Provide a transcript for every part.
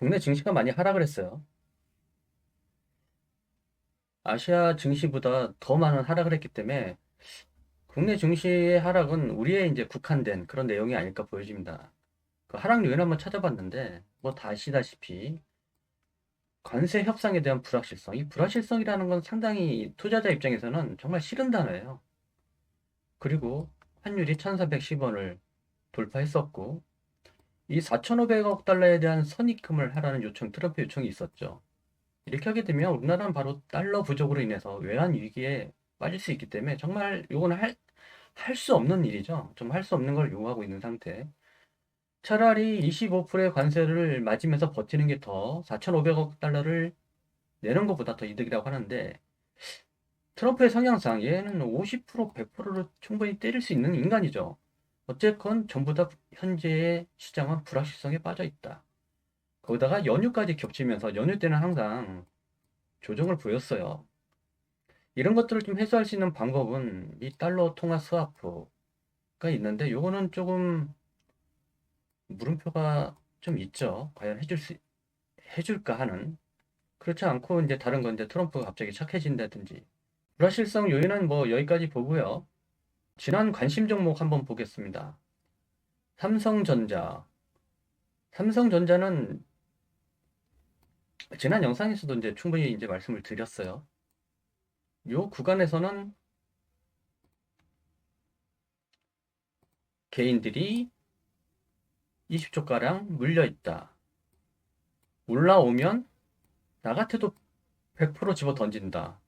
국내 증시가 많이 하락을 했어요. 아시아 증시보다 더 많은 하락을 했기 때문에 국내 증시의 하락은 우리의 이제 국한된 그런 내용이 아닐까 보여집니다. 그 하락 요인 한번 찾아봤는데 뭐다 아시다시피 관세 협상에 대한 불확실성. 이 불확실성이라는 건 상당히 투자자 입장에서는 정말 싫은 단어예요. 그리고 환율이 1410원을 돌파했었고 이 4,500억 달러에 대한 선입금을 하라는 요청, 트럼프 요청이 있었죠. 이렇게 하게 되면 우리나라는 바로 달러 부족으로 인해서 외환 위기에 빠질 수 있기 때문에 정말 이건 할, 할 수 없는 일이죠. 좀 할 수 없는 걸 요구하고 있는 상태. 차라리 25%의 관세를 맞으면서 버티는 게 더 4,500억 달러를 내는 것보다 더 이득이라고 하는데 트럼프의 성향상 얘는 50% 100%를 충분히 때릴 수 있는 인간이죠. 어쨌건 전부 다 현재의 시장은 불확실성에 빠져 있다. 거기다가 연휴까지 겹치면서 연휴 때는 항상 조정을 보였어요. 이런 것들을 좀 해소할 수 있는 방법은 이 달러 통화 스와프가 있는데 요거는 조금 물음표가 좀 있죠. 과연 해줄 수 해줄까 하는 그렇지 않고 이제 다른 건 이제 트럼프가 갑자기 착해진다든지 불확실성 요인은 뭐 여기까지 보고요. 지난 관심 종목 한번 보겠습니다. 삼성전자. 삼성전자는 지난 영상에서도 이제 충분히 이제 말씀을 드렸어요. 요 구간에서는 개인들이 20초가량 물려 있다. 올라오면 나 같아도 100% 집어 던진다.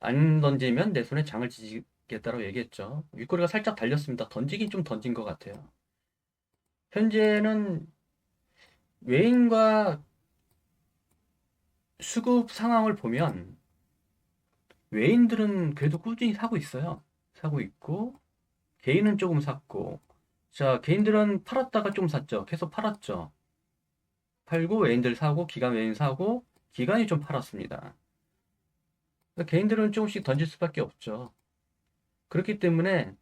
안 던지면 내 손에 장을 지지 겠다라고 얘기했죠. 윗꼬리가 살짝 달렸습니다. 던지긴 좀 던진 것 같아요. 현재는 외인과 수급 상황을 보면 외인들은 그래도 꾸준히 사고 있어요. 사고 있고 개인은 조금 샀고 자 개인들은 팔았다가 좀 샀죠. 계속 팔았죠. 팔고 외인들 사고 기관 외인 사고 기관이 좀 팔았습니다. 그러니까 개인들은 조금씩 던질 수밖에 없죠. 그렇기 때문에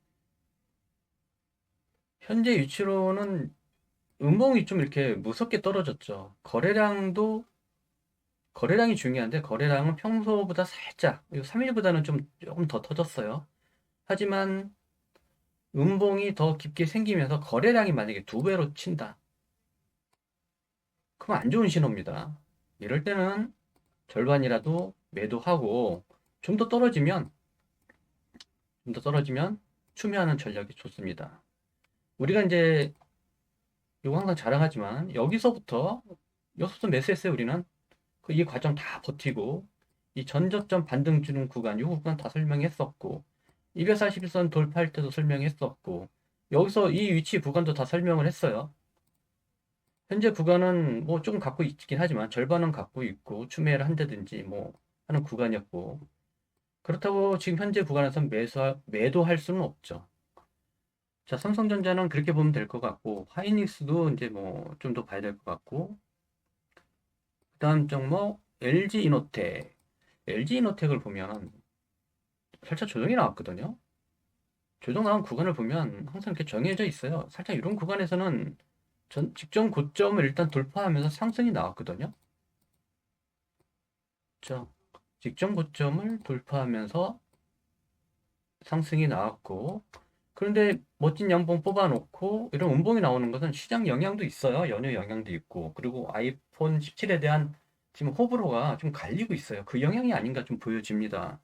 현재 위치로는 음봉이 좀 이렇게 무섭게 떨어졌죠. 거래량도 거래량이 중요한데 거래량은 평소보다 살짝 3일보다는 좀 조금 더 터졌어요. 하지만 음봉이 더 깊게 생기면서 거래량이 만약에 두 배로 친다. 그럼 안 좋은 신호입니다. 이럴 때는 절반이라도 매도하고 좀 더 떨어지면 좀 더 떨어지면 추미하는 전략이 좋습니다. 우리가 이제 이거 항상 자랑하지만 여기서부터 여기서부터 매수했어요 우리는 그 이 과정 다 버티고 이 전저점 반등 주는 구간 이 구간 다 설명했었고 241선 돌파할 때도 설명했었고 여기서 이 위치 구간도 다 설명을 했어요. 현재 구간은 뭐 조금 갖고 있긴 하지만 절반은 갖고 있고 추매를 한다든지 뭐 하는 구간이었고 그렇다고 지금 현재 구간에서 매수 매도할 수는 없죠. 자, 삼성전자는 그렇게 보면 될 것 같고 하이닉스도 이제 뭐 좀 더 봐야 될 것 같고 그 다음 종목 LG 이노텍 LG 이노텍을 보면 살짝 조정이 나왔거든요. 조정 나온 구간을 보면 항상 이렇게 정해져 있어요. 살짝 이런 구간에서는 전 직전 고점을 일단 돌파하면서 상승이 나왔거든요. 자, 직전 고점을 돌파하면서 상승이 나왔고 그런데 멋진 양봉 뽑아놓고 이런 음봉이 나오는 것은 시장 영향도 있어요. 연휴 영향도 있고 그리고 아이폰 17에 대한 지금 호불호가 좀 갈리고 있어요. 그 영향이 아닌가 좀 보여집니다.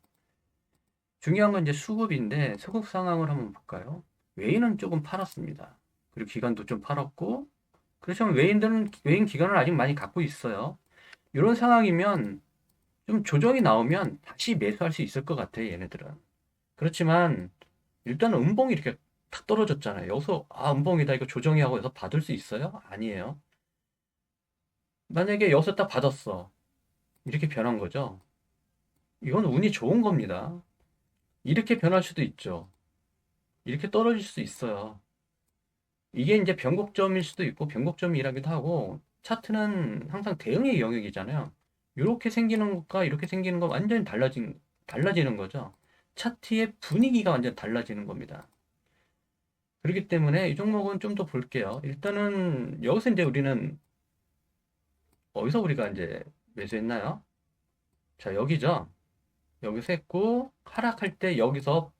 중요한 건 이제 수급인데 수급 상황을 한번 볼까요? 외인은 조금 팔았습니다. 그리고 기관도 좀 팔았고 그렇지만 외인들은 외인 기관을 아직 많이 갖고 있어요. 이런 상황이면 좀 조정이 나오면 다시 매수할 수 있을 것 같아요. 얘네들은. 그렇지만 일단은 음봉이 이렇게 탁 떨어졌잖아요. 여기서 아 음봉이다 이거 조정이 하고 여기서 받을 수 있어요? 아니에요. 만약에 여기서 딱 받았어. 이렇게 변한 거죠. 이건 운이 좋은 겁니다. 이렇게 변할 수도 있죠. 이렇게 떨어질 수도 있어요. 이게 이제 변곡점일 수도 있고 변곡점이라기도 하고 차트는 항상 대응의 영역이잖아요. 이렇게 생기는 것과 이렇게 생기는 거 완전히 달라진 달라지는 거죠. 차트의 분위기가 완전 달라지는 겁니다. 그렇기 때문에 이 종목은 좀 더 볼게요. 일단은 여기서 이제 우리는 어디서 우리가 이제 매수했나요? 자, 여기죠. 여기서 했고, 하락할 때 여기서,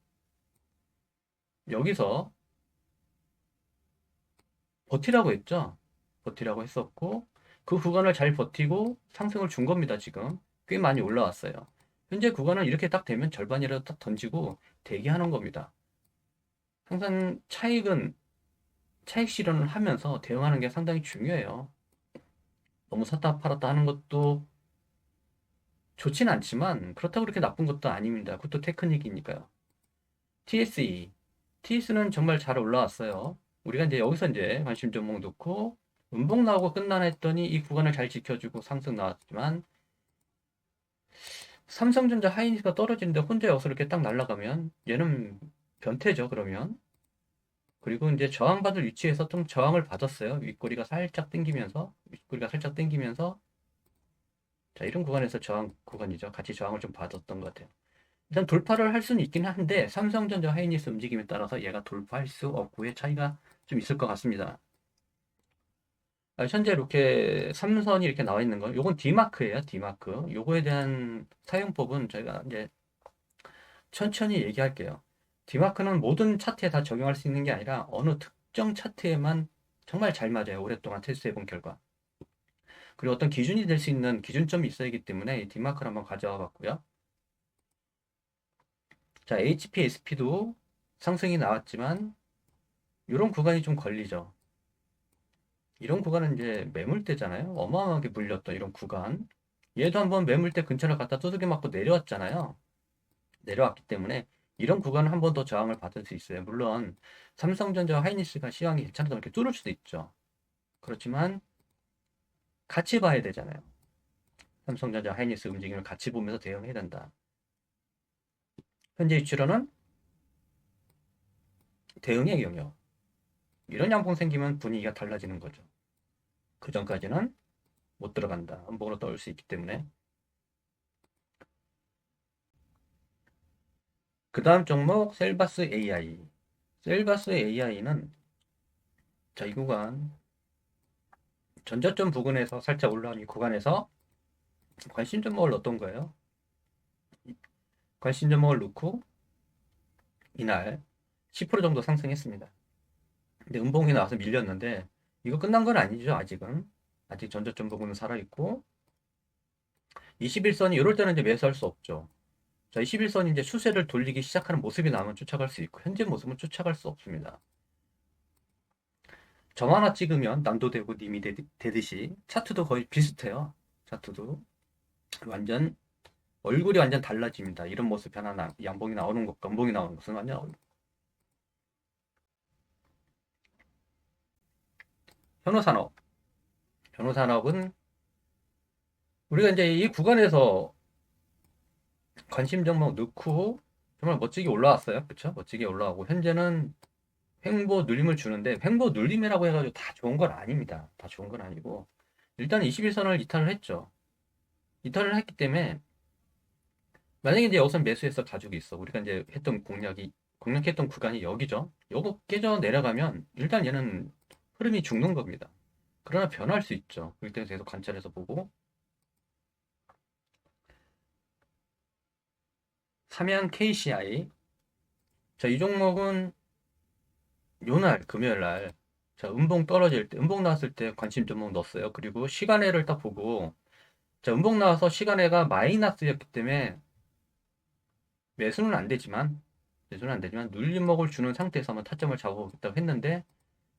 여기서 버티라고 했죠. 버티라고 했었고, 그 구간을 잘 버티고 상승을 준 겁니다, 지금. 꽤 많이 올라왔어요. 현재 구간은 이렇게 딱 되면 절반이라도 딱 던지고 대기하는 겁니다. 항상 차익은, 차익 실현을 하면서 대응하는 게 상당히 중요해요. 너무 샀다 팔았다 하는 것도 좋진 않지만 그렇다고 그렇게 나쁜 것도 아닙니다. 그것도 테크닉이니까요. TSE. TS는 정말 잘 올라왔어요. 우리가 이제 여기서 이제 관심 종목 놓고 음봉 나오고 끝나나 했더니 이 구간을 잘 지켜주고 상승 나왔지만 삼성전자 하이닉스가 떨어지는데 혼자 여기서 이렇게 딱 날아가면 얘는 변태죠 그러면. 그리고 이제 저항받을 위치에서 좀 저항을 받았어요. 윗꼬리가 살짝 당기면서 윗꼬리가 살짝 당기면서. 자 이런 구간에서 저항 구간이죠. 같이 저항을 좀 받았던 것 같아요. 일단 돌파를 할 수는 있긴 한데 삼성전자 하이닉스 움직임에 따라서 얘가 돌파할 수 없고의 차이가 좀 있을 것 같습니다. 아, 현재 이렇게 삼선이 이렇게 나와 있는 거, 요건 D마크예요, D마크. 요거에 대한 사용법은 저희가 이제 천천히 얘기할게요. D마크는 모든 차트에 다 적용할 수 있는 게 아니라 어느 특정 차트에만 정말 잘 맞아요. 오랫동안 테스트해 본 결과. 그리고 어떤 기준이 될 수 있는 기준점이 있어야 하기 때문에 이 D마크를 한번 가져와 봤고요. 자, HPSP도 상승이 나왔지만 이런 구간이 좀 걸리죠. 이런 구간은 이제 매물대잖아요. 어마어마하게 물렸던 이런 구간. 얘도 한번 매물대 근처를 갖다 두들겨 맞고 내려왔잖아요. 내려왔기 때문에 이런 구간은 한 번 더 저항을 받을 수 있어요. 물론 삼성전자와 하이닉스가 시황이 괜찮아서 이렇게 뚫을 수도 있죠. 그렇지만 같이 봐야 되잖아요. 삼성전자 하이닉스 움직임을 같이 보면서 대응해야 된다. 현재 위치로는 대응의 영역. 이런 양봉 생기면 분위기가 달라지는 거죠. 그 전까지는 못 들어간다. 한복으로 떠올 수 있기 때문에. 그 다음 종목 셀바스 AI. 셀바스 AI는 자, 이 구간 전저점 부근에서 살짝 올라온 이 구간에서 관심 종목을 넣었던 거예요. 관심 종목을 넣고 이날 10% 정도 상승했습니다. 근데 음봉이 나와서 밀렸는데 이거 끝난 건 아니죠 아직은. 아직 부분은 살아있고. 21선이 이럴 때는 이제 매수할 수 없죠. 자 21선이 이제 추세를 돌리기 시작하는 모습이 나오면 쫓아갈 수 있고 현재 모습은 쫓아갈 수 없습니다. 점 하나 찍으면 남도 되고 님이 되듯이 차트도 거의 비슷해요 차트도. 완전 얼굴이 완전 달라집니다. 이런 모습 변화 나 양봉이 나오는 것과 음봉이 나오는 것은. 완전 변호산업. 변호산업은 우리가 이제 이 구간에서 관심 종목 넣고 정말 멋지게 올라왔어요. 그쵸? 멋지게 올라오고 현재는 횡보 눌림을 주는데 횡보 눌림이라고 해가지고 다 좋은 건 아닙니다. 다 좋은 건 아니고 일단 21선을 이탈을 했죠. 이탈을 했기 때문에 만약에 이제 여기서 매수해서 가지고 있어. 우리가 이제 했던 공략이 공략했던 구간이 여기죠. 요거 깨져 내려가면 일단 얘는 흐름이 죽는 겁니다. 그러나 변할 수 있죠. 그렇기 때문에 계속 관찰해서 보고 삼양 KCI 자, 이 종목은 요날 금요일 날 자, 음봉 떨어질 때 음봉 나왔을 때 관심 종목 넣었어요. 그리고 시간외를 딱 보고 자, 음봉 나와서 시간외가 마이너스였기 때문에 매수는 안 되지만 매수는 안 되지만 눌림목을 주는 상태에서 한번 타점을 잡아보겠다고 했는데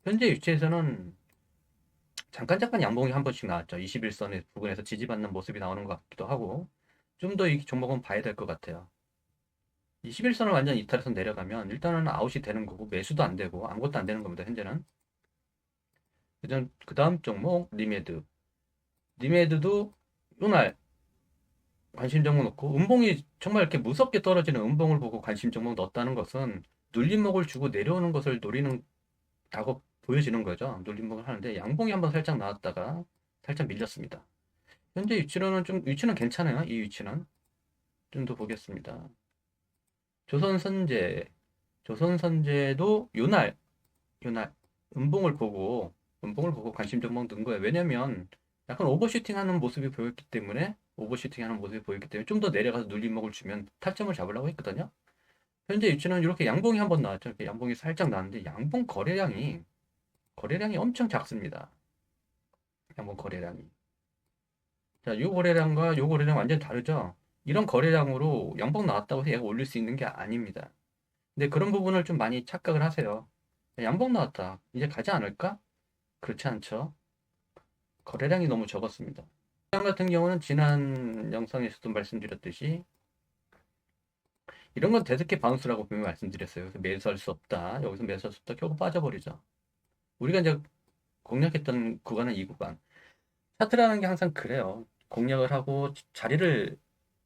현재 위치에서는 잠깐 잠깐 양봉이 한 번씩 나왔죠. 21선의 부근에서 지지받는 모습이 나오는 것 같기도 하고 좀 더 이 종목은 봐야 될 것 같아요. 21선을 완전 이탈해서 내려가면 일단은 아웃이 되는 거고 매수도 안 되고 아무것도 안 되는 겁니다. 현재는. 그 다음 종목 리메드. 리메드도 이날 관심 종목 넣고 음봉이 정말 이렇게 무섭게 떨어지는 음봉을 보고 관심 종목 넣었다는 것은 눌림목을 주고 내려오는 것을 노리는 다고 보여지는 거죠. 눌림목을 하는데 양봉이 한번 살짝 나왔다가 살짝 밀렸습니다. 현재 위치로는 좀 위치는 괜찮아요. 이 위치는 좀 더 보겠습니다. 조선선제 조선선제도 요날 요날 음봉을 보고 음봉을 보고 관심 종목 넣은 거예요. 왜냐면 약간 오버슈팅 하는 모습이 보였기 때문에 오버슈팅 하는 모습이 보였기 때문에 좀 더 내려가서 눌림목을 주면 타점을 잡으려고 했거든요. 현재 위치는 이렇게 양봉이 한 번 나왔죠. 이렇게 양봉이 살짝 나왔는데 양봉 거래량이 거래량이 엄청 작습니다. 양봉 거래량이. 자, 요 거래량과 요 거래량 완전 다르죠? 이런 거래량으로 양봉 나왔다고 해서 얘가 올릴 수 있는 게 아닙니다. 근데 그런 부분을 좀 많이 착각을 하세요. 양봉 나왔다. 이제 가지 않을까? 그렇지 않죠. 거래량이 너무 적었습니다. 시장 같은 경우는 지난 영상에서도 말씀드렸듯이 이런 건 대스케 바운스라고 분명히 말씀드렸어요. 매수할 수 없다. 여기서 매수할 수 없다. 결국 빠져버리죠. 우리가 이제 공략했던 구간은 이 구간. 차트라는 게 항상 그래요. 공략을 하고 자리를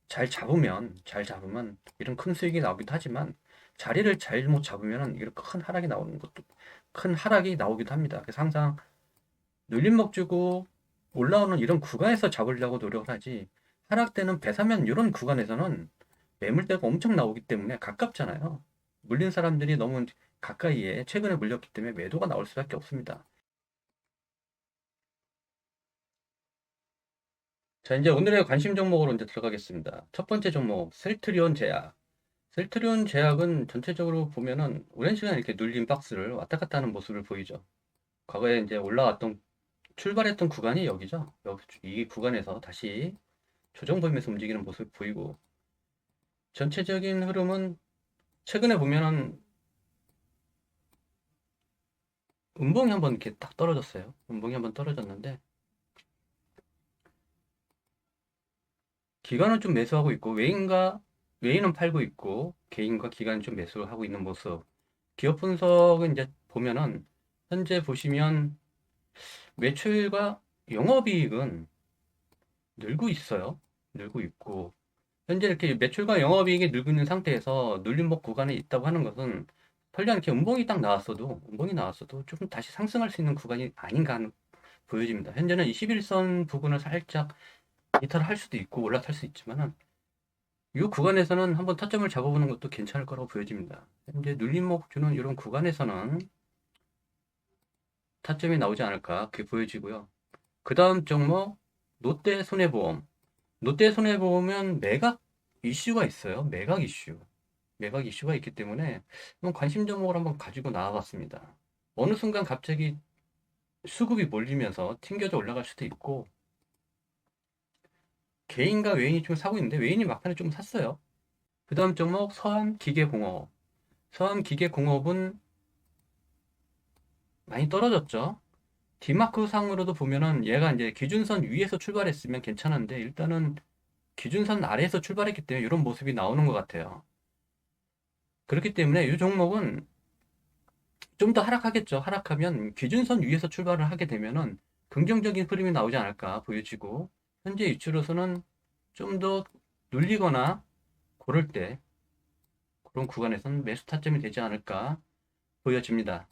잘 잡으면 잘 잡으면 이런 큰 수익이 나오기도 하지만 자리를 잘못 잡으면 이런 큰 하락이 나오는 것도 큰 하락이 나오기도 합니다. 그래서 항상 눌림목 주고 올라오는 이런 구간에서 잡으려고 노력을 하지 하락되는 배사면 이런 구간에서는 매물대가 엄청 나오기 때문에 가깝잖아요. 물린 사람들이 너무 가까이에 최근에 물렸기 때문에 매도가 나올 수밖에 없습니다. 자, 이제 오늘의 관심 종목으로 이제 들어가겠습니다. 첫 번째 종목, 셀트리온 제약. 셀트리온 제약은 전체적으로 보면은 오랜 시간 이렇게 눌린 박스를 왔다 갔다 하는 모습을 보이죠. 과거에 이제 올라왔던, 출발했던 구간이 여기죠. 여기, 이 구간에서 다시 조정 보이면서 움직이는 모습을 보이고, 전체적인 흐름은 최근에 보면은 음봉이 한번 이렇게 딱 떨어졌어요. 음봉이 한번 떨어졌는데, 기관은 좀 매수하고 있고 외인과 외인은 팔고 있고 개인과 기관은 좀 매수하고 있는 모습. 기업 분석은 이제 보면은 현재 보시면 매출과 영업이익은 늘고 있어요. 늘고 있고 현재 이렇게 매출과 영업이익이 늘고 있는 상태에서 눌림목 구간에 있다고 하는 것은 설령 이렇게 음봉이 딱 나왔어도 음봉이 나왔어도 조금 다시 상승할 수 있는 구간이 아닌가 하는 보여집니다. 현재는 21선 부근을 살짝 이탈을 할 수도 있고 올라탈 수 있지만은 이 구간에서는 한번 타점을 잡아보는 것도 괜찮을 거라고 보여집니다. 현재 눌림목 주는 이런 구간에서는 타점이 나오지 않을까 그게 보여지고요. 그 다음 종목 롯데 손해보험. 롯데 손해보험은 매각 이슈가 있어요. 매각 이슈. 매각 이슈가 있기 때문에 관심 종목을 한번 가지고 나와봤습니다. 어느 순간 갑자기 수급이 몰리면서 튕겨져 올라갈 수도 있고 개인과 외인이 좀 사고 있는데 외인이 막판에 좀 샀어요. 그 다음 종목 서암 기계공업. 서암 기계공업은 많이 떨어졌죠. 디마크 상으로도 보면은 얘가 이제 기준선 위에서 출발했으면 괜찮은데 일단은 기준선 아래에서 출발했기 때문에 이런 모습이 나오는 것 같아요. 그렇기 때문에 이 종목은 좀 더 하락하겠죠. 하락하면 기준선 위에서 출발을 하게 되면은 긍정적인 흐름이 나오지 않을까 보여지고 현재 위치로서는 좀 더 눌리거나 고를 때 그런 구간에서는 매수 타점이 되지 않을까 보여집니다.